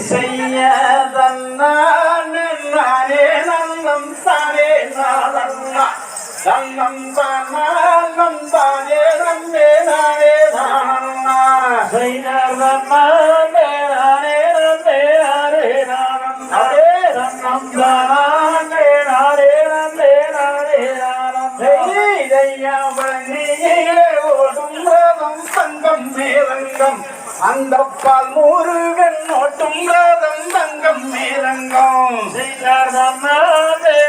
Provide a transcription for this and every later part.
செய்ய தன்னானே நானே தானே நானன்னா தன்னம் தானம் தானே நன்னே நானே நானன்னா செய்ய தன்னானே நானே நன்னே நானே நானன்னா. அதே தன்னம் தானானே நானே நன்னே நானே நானன்னா. ஓடும் ரதம் தங்கம் அந்த பால் ஓட்டும் ரதம் தங்கம் மேலங்கம்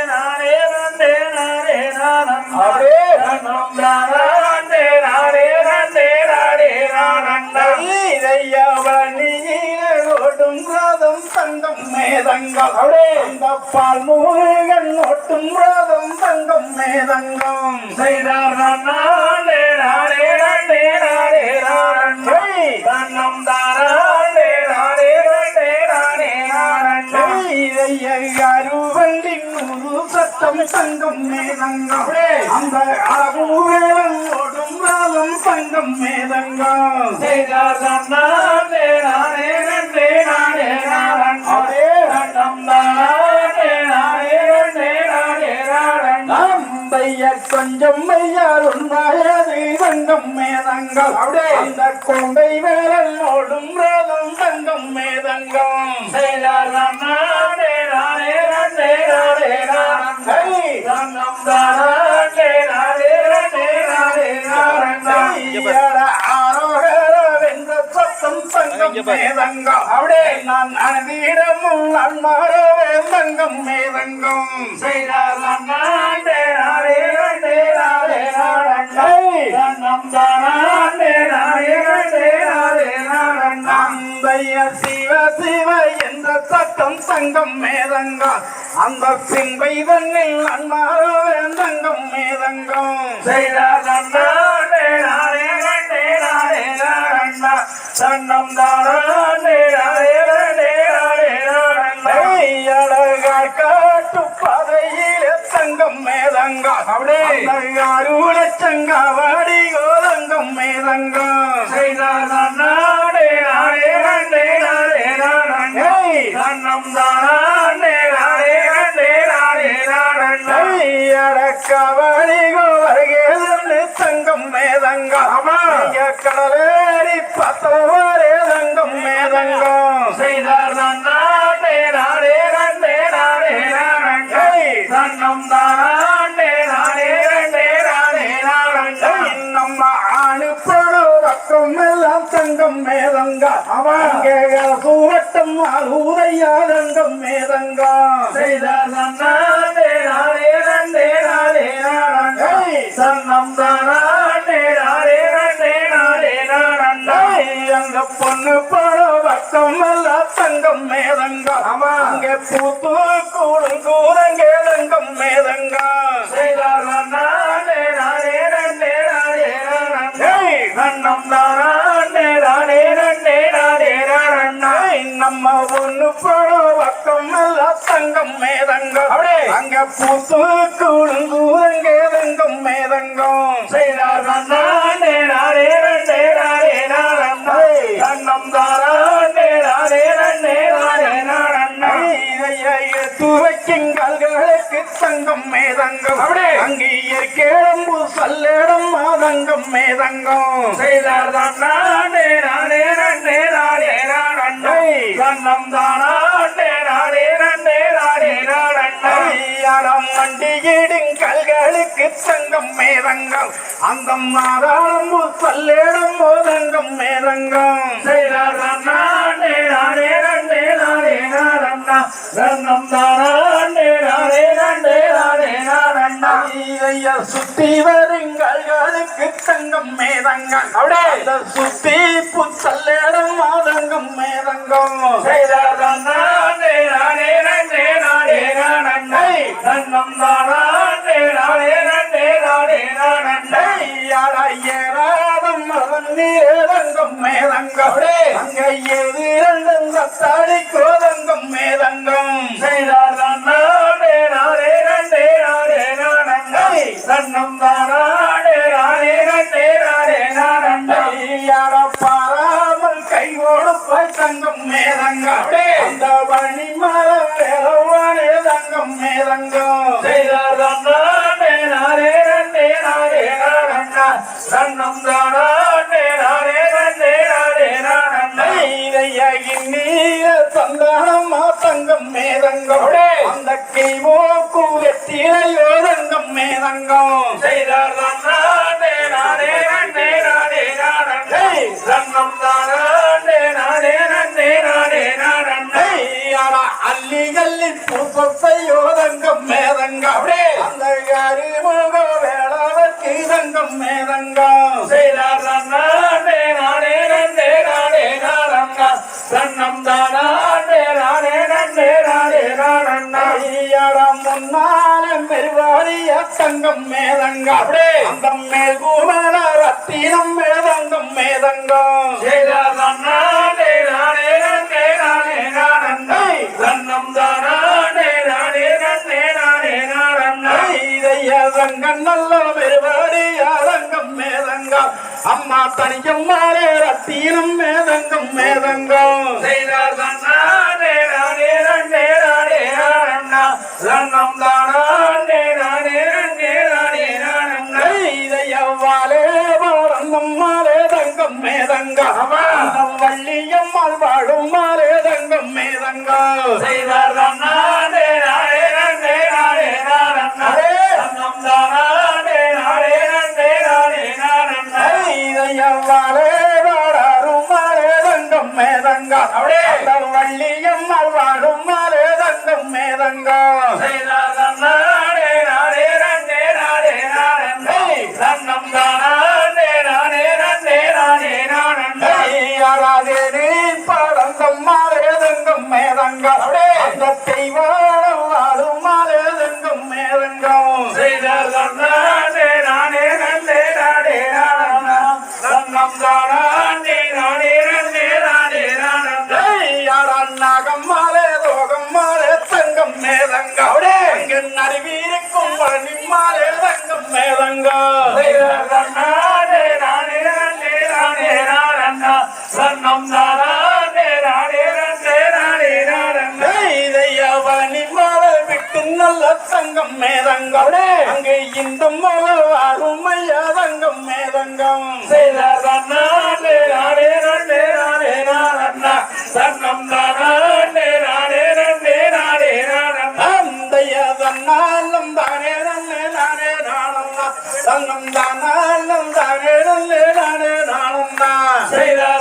நானே நன்னே நானே நானன்னா. அதே தன்னம் தானானே நானே நன்னே நானே நானன்னா. ஓடும் ரதம் தங்கம் மேதங்கம் அந்த பால் முருகன் ஓட்டும் ரதம் தங்கம் மேதங்கம் செய்தார் நானே நானே நானே. தன்னம் தானானே நானன்னா. அருவண்டி சத்தம் தங்கம் மேதங்கம் அந்த அருவேலம் ஓடும் ரதம் தங்கம் மேதங்கம் நானே நானே நன்னே நானே நானன்னா. அதே தன்னம் தானானே நானே நன்னே நானே கொஞ்சம் ஐயார் தங்கம் மேதங்கம் அந்த கொண்டை வேலன் ஓடும் ரதம் தங்கம் மேதங்கம் செய்தார் நானே நானே நன்னே நானே நானன்னா. தன்னம் தானானே நானே நன்னே நானே நானன்னா. வென்ற சத்தம் தங்கம் மேதங்கம் அப்படியே நான் அனதிடமும் அன்மாரவே தங்கம் மேதங்கம் செய்தார் நானே நானே நன்னே நானே சிவ சிவ என்ற சத்தம் தங்கம் மேதங்கம் அந்த சிம்பை தன்னில் அன்மாரவே தங்கம் மேதங்கம் தன்னம் தானே நானே மேதங்கம் அப்படியே அருளச்சங்காவாடி கோதங்கம் மேதங்கம். அடக்கவாடி தங்கம் பத்தவாரே தங்கம் செய்தார் நன்னே நானே நானன்னா. தன்னம் தானானே தன்னம் தானானே நானே நன்னே நானே நானன்னா. அந்த பொண்ணு பட பக்கம் எல்லாம் தங்கம் மேதங்க. அங்க பூத்து கூடும் கூரங்கே தங்கம் பொண்ணு பட பக்கம் எல்லாம் தங்கம் மேதங்கம். அங்க பூத்து கூடும் கூரங்கே தங்கம் மேதங்கம். நானே நானே நானே. தன்னம் நானே நானே நானன்னா. துவைக்கிங்களுக்கு தங்கம் மேதங்கம். அங்கே இயற்கேடம்பு சல்லேடம் மாதங்கம் மேதங்கம். செய்தார் நானே நானே நன்னே நானே நானன்னா. தன்னம் தானானே நானே நன்னே நானே நானன்னா. ஐயாடம் மண்டியிடும் கல்களுக்கு தங்கம் மேதங்கம் அந்த மாதாளம்பு பல்லேடம் போதங்கம் மேதங்கம் செய்தார் நானே நானே நன்னே நானே நானன்னா. தன்னம் ஐயா சுத்தி வருங்களுக்கு தங்கம் மேதங்கம் அப்படியே சுத்தி புத்தல்லேடம் மாதங்கம். மேதங்கம் நானே நானே நன்னே நானே நானன்னா. தன்னம் தானானே நானே நன்னே நானே நானன்னா. ஏறாதம்? மதன் நீரங்கம் மேதங்கம். அங்க எதிரண்டம் தத்தாடி கோதங்கம் மேதங்கம். செய்தார்? தானானே நானே நன்னே நானே பாராமல் கை கொடுப்பாய் தங்கம் மேதங்கம். அந்த பனிமரம் வேலவானே தங்கம் மேதங்கம். செய்தார் தன்னானே நானே நன்னே நானே நானண்ணா தன்னம் தானே நானே நன்னே நானே நானண்ணா நீர சந்தானம் தங்கம் அந்த வெற்றிலையோ தங்கம் மேதங்கம் செய்தார் தன்னானே நானே நன்னே நானே நானண்ணா தன்னம் தானே நானே நன்னே நானே நானண்ணா ஐயடம் முன்னால மெருவாரிய தங்கம் மேதங்கம் அந்த மேல் கூமல ரத்தினம் மேதங்கம் மேதங்கம் செய்தார் மேதங்கம் அம்மா தனியம் மாறே ரத்தினம் மேதங்கம் மேதங்கம். செய்தார் தன்னானே நானே நன்னே நானே நானண்ணா. தன்னம் தானே நானே நன்னே நானே நானண்ணா. இதயவாலே வாழந்தம் மாலே தங்கம் மேதங்கம். வள்ளியம்மாள் வாழும் மாலே தங்கம் மேதங்கம். செய்தார் இதயவாலே வாழாரும் மாலே தங்கம் மேதங்கம் அந்த வள்ளியம்மாள் வாழும் மாலே தங்கம் மேதங்கம் தன்னம் தானே நானே நன்னே நானே நானண்ணா பழனி மாலை விட்டு நல்ல தங்கம் மேதங்கம். அங்கு இந்த மகள் அருமையா தங்கம் மேதங்கம். செய்தார் தன்னானே நானே நன்னே நானே தானே நானே நன்னே நானே நானண்ணா தன்னாலும் தானே நல்லே நானே நானம்மா தங்கம் தானாலும் தானே நல்லே நானே நானம்மா செய்தார்